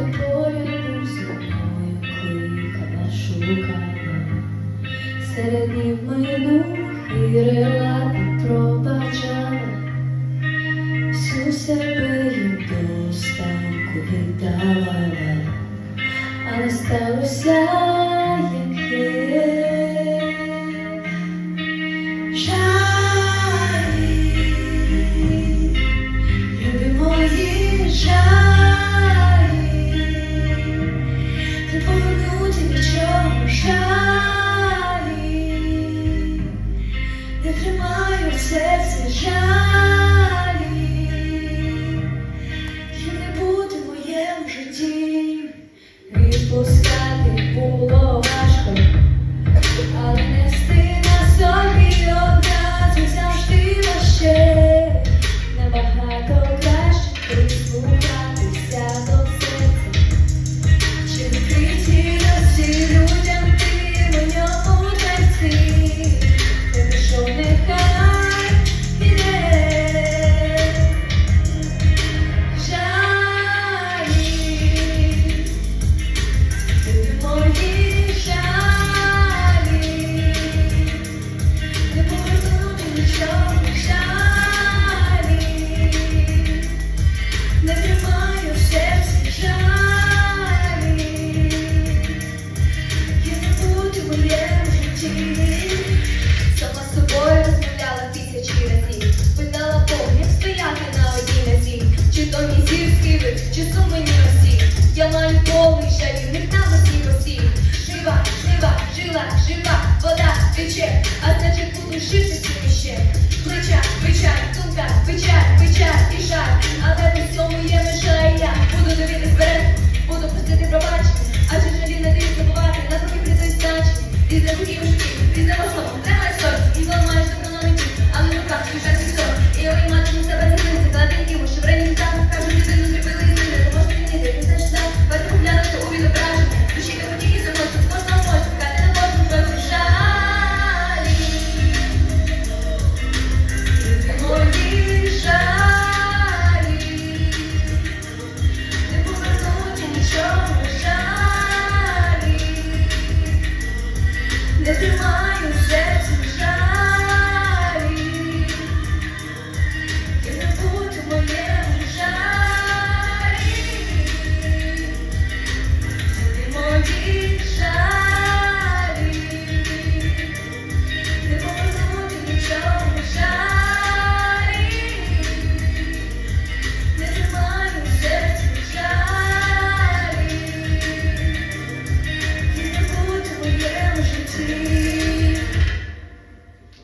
тобою зимою кликана шукала, серед ними і рела пробачала, всю себе їм до станку віддавала, сталося. я тримаю в серці жаль. часу не усіх, я маю